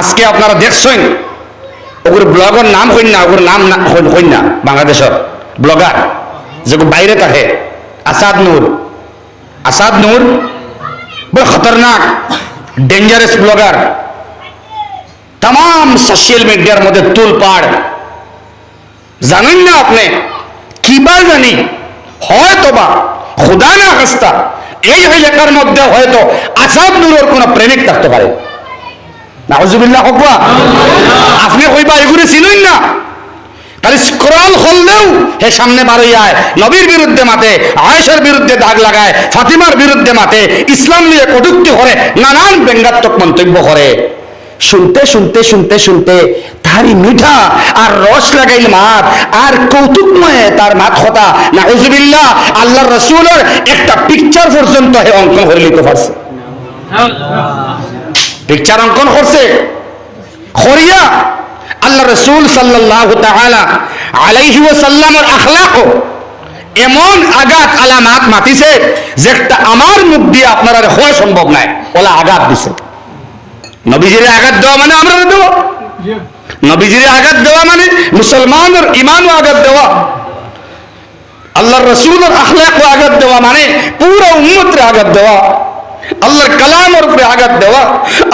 আজকে আপনারা দেখছেন ওগুলো ব্লগের নাম হইন না ওগুলোর নাম হইন না, বাংলাদেশের ব্লগার, যে বাইরে থাকে আসাদ নূর। আসাদ নূর বড় খতরনাক ডেঞ্জারাস ব্লগার। তাম সোশ্যাল মিডিয়ার মধ্যে তুল পাড়। জানেন না আপনি কিবা জানি হয়তো বা খুদা না হাস্তা, এই এলাকার মধ্যে হয়তো আসাদ নূরের কোন প্রেমিক থাকতে পারে। নাউজুবিল্লাহ হকবা আপনি কইবা, এগুলো চিনুন না। তাহলে স্ক্রল করলেও হে সামনে বারোই আয়। নবীর বিরুদ্ধে মাতে আয়েশার বিরুদ্ধে দাগ লাগায়, ফাতিমার বিরুদ্ধে মাতে ইসলাম নিয়ে কটুক্তি করে, নানান ব্যঙ্গাত্মক মন্তব্য করে। শুনতে শুনতে শুনতে শুনতে তারই মিঠা আর রস লাগাইল মাত আর কৌতুকময় তার মাত হতা না হুজুবিল্লাহ আল্লাহ রসুলের একটা পিকচার পর্যন্ত হে অঙ্কন করে লিখতে পারছে। পিকচার অঙ্কন করছে খরিয়া আল্লাহ রসুল সাল্লাহ আলাইহি ওয়াসাল্লামের আখলাক এমন আঘাত আলামাত মাতিছে যেটা আমার মুখ দিয়ে আপনারা হওয়া সম্ভব নাই। ওলা আঘাত দিছে। নবীজিরে আঘাত দেওয়া মানে আমরা দেওয়া নবীজিরে আঘাত দেওয়া মানে মুসলমানের ইমানও আঘাত দেওয়া। আল্লাহর রসুলের আখলাক আঘাত দেওয়া মানে পুরো উম্মতরে আঘাত দেওয়া। আল্লাহর কালামের উপরে আঘাত দেওয়া,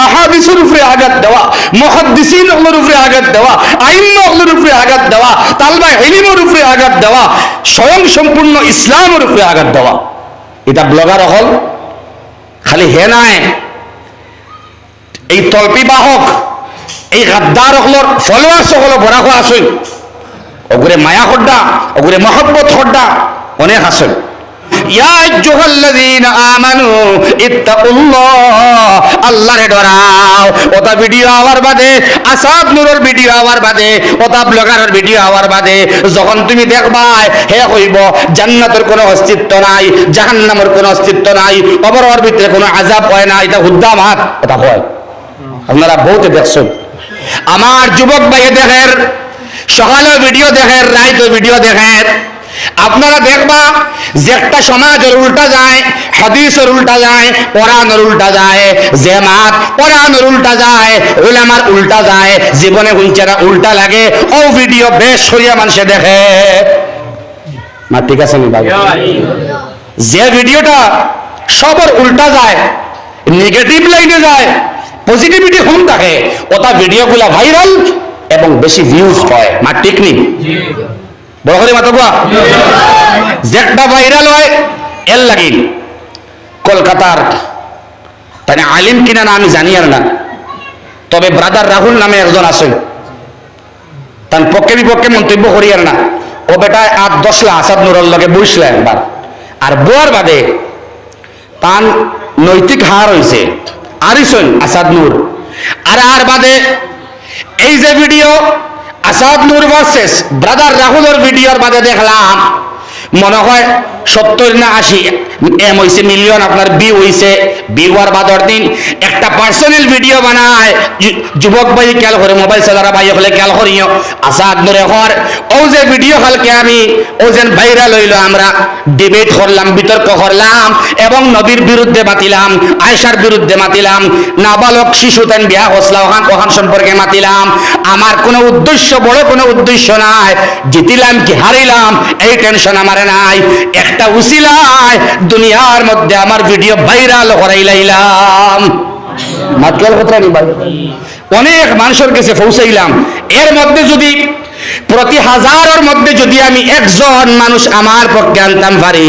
আহাদিসের উপরে আঘাত দেওয়া, মুহাদ্দিসিন হলের উপরে আঘাত দেওয়া, আইম্মা হলের উপরে আঘাত দেওয়া, তালবা ইলিমের উপরে আঘাত দেওয়া স্বয়ং সম্পূর্ণ ইসলামের উপরে আঘাত দেওয়া। এটা ব্লগার হল খালি হে নাই। এই তল্পি বাহক, এই গাদ্দার হলর ফলোয়ার্স হল বড়া হওয়া আসুন ওগুরে মায়া হড্ডা ওগুরে মহব্বত হড্ডা অনেক আসুন ভিডিও বাদে ভিডিও বাদে ভিডিও বাদে, যখন তুমি দেখবাই হে কইব জান্নাতের কোনো অস্তিত্ব নাই, জাহান্নামের কোনো অস্তিত্ব নাই, কবরের ভিতরে কোনো আযাব হয় না, এটা হুদ্দাম হাত এটা হয়। আপনারা বহুত দেখছেন আমার যুবক ভাই দেখের সকালে ভিডিও দেখেন রাইতে ভিডিও দেখেন। আপনারা দেখবা, যে একটা সমাজের উল্টা যায়, হাদিসের উল্টা যায়, কোরআনের উল্টা যায় যে মাত কোরআনের উল্টা যায়, উলামার উল্টা যায়, জীবনে হুঞ্চারা উল্টা লাগে, ও ভিডিও বেশ সরিয়া মানুষে দেখে। মা, ঠিক আছে যে ভিডিওটা সবর উল্টা যায় নেগেটিভ লাইনে যায় পজিটিভিটি কম থাকে, ওটা ভিডিওগুলা ভাইরাল এবং বেশি ভিউজ হয়। মা, ঠিক নেই বড় করে মাথা কোয়া যেটা ভাইরাল হয়, এর কলকাতার তাই আলিম কিনা না আমি জানি আর না। তবে ব্রাদার রাহুল নামে একজন আছেন তার পক্ষে বিপক্ষে মন্তব্য করি আর না। ও বেটা আট দশলা আসাদ নুরর লগে বইছিল একবার। আর বোয়ার বাদে তান নৈতিক হার হয়েছে আরিসন আসাদ নূর। আর আর বাদে এই যে video Asad Noor versus brother রাহুলের ভিডিওর মাঝে দেখলাম। মনে হয় সত্তর না আশি? এম হয়েছে মিলিয়ন আপনার বি হয়েছে বি হওয়ার বাদর দিন একটা পার্সোনাল ভিডিও বানায়। যুবক ভাই খেয়াল করে মোবাইল চালারা ভাই হলে খেয়াল করিও। আসাদ নূরে হর ও যে ভিডিও হলকে আমি, ও যেন ভাইরাল হইল আমরা। ডিবেট করলাম, বিতর্ক করলাম, এবং নবীর বিরুদ্ধে মাতিলাম আয়সার বিরুদ্ধে মাতিলাম, নাবালক শিশু তেন বিয়া হসলা ওখান ওখান সম্পর্কে মাতিলাম। আমার কোনো উদ্দেশ্য, বড় কোনো উদ্দেশ্য নাই। জিতিলাম কি হারিলাম, এই টেনশন আমার নাই। একটা উসিলায় দুনিয়ার মধ্যে আমার ভিডিও ভাইরাল করাই লাইলাম মাতলাল কথা নি ভাই। অনেক মানুষের কাছে পৌঁছাইলাম। এর মধ্যে যদি প্রতি হাজারের মধ্যে যদি আমি একজন মানুষ আমার পক্ষে আনতাম পারি,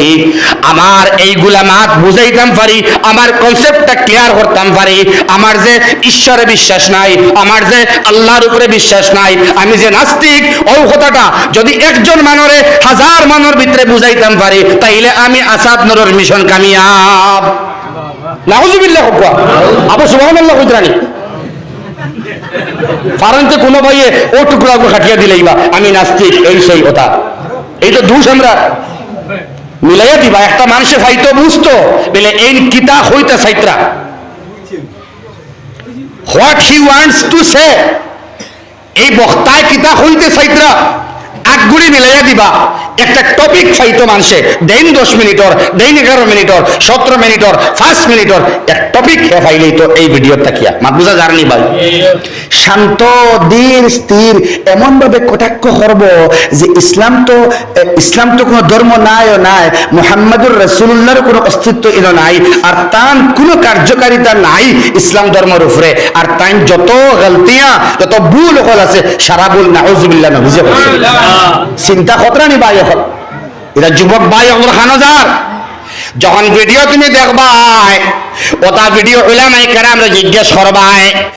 আমার এইগুলা মাত বুঝাইতাম পারি, আমার কনসেপ্টটা ক্লিয়ার করতাম পারি, আমার যে ঈশ্বরে বিশ্বাস নাই, আমার যে আল্লাহর উপরে বিশ্বাস নাই, আমি যে নাস্তিক ও কথাটা যদি একজন মানরে হাজার মানের ভিতরে বুঝাইতাম পারি, তাইলে আমি আসাদ নরর মিশন কামিয়াব। নাহুজুবিল্লাহ আবু সুবহানাল্লাহ কইতরানি ফারান্তে কোনো ভাইয়ে ও টুকরা খাটিয়া দিলেই বা আমি নাস্তিক, এই সেই কথা। এই তো দুষ আমরা মিলাইয়া দিবা। একটা মানুষে ফাইতো, বুঝতো। বলে এই কিতা হইতে সাইত্রা? What he wants to say এই বক্তায় কিতা হইতে সাইত্রা? আগগুড়ি মিলাইয়া দিবা। একটা টপিক ফাইতো মানুষে। দেন দশ মিনিটর, দেন এগারো মিনিটর, সতেরো মিনিটর, পাঁচ মিনিটর। টপিক ফাইলেই তো এই ভিডিও তাকিয়া মাত বুঝা জানি ভাই? শান্ত ধীর স্থির এমন ভাবে কটাক্ষ করব যে ইসলাম তো ইসলাম তো কোনো ধর্ম নাই ও নাই মুহাম্মাদুর রাসূলুল্লাহর কোনো অস্তিত্ব ইন নাই আর তান কোনো কার্যকারিতা নাই ইসলাম ধর্মের উপরে। আর তাই যত গলতিয়া যত ভুল হল আছে সারা ভুল নাউজুবিল্লাহ নবুঝে চিন্তা কতরা নি ভাই হল এটা যুবক ভাই হল খানজার। যখন ভিডিও তুমি দেখবাই ওটা ভিডিও উলামাই কেরামরে জিজ্ঞেস করবাই।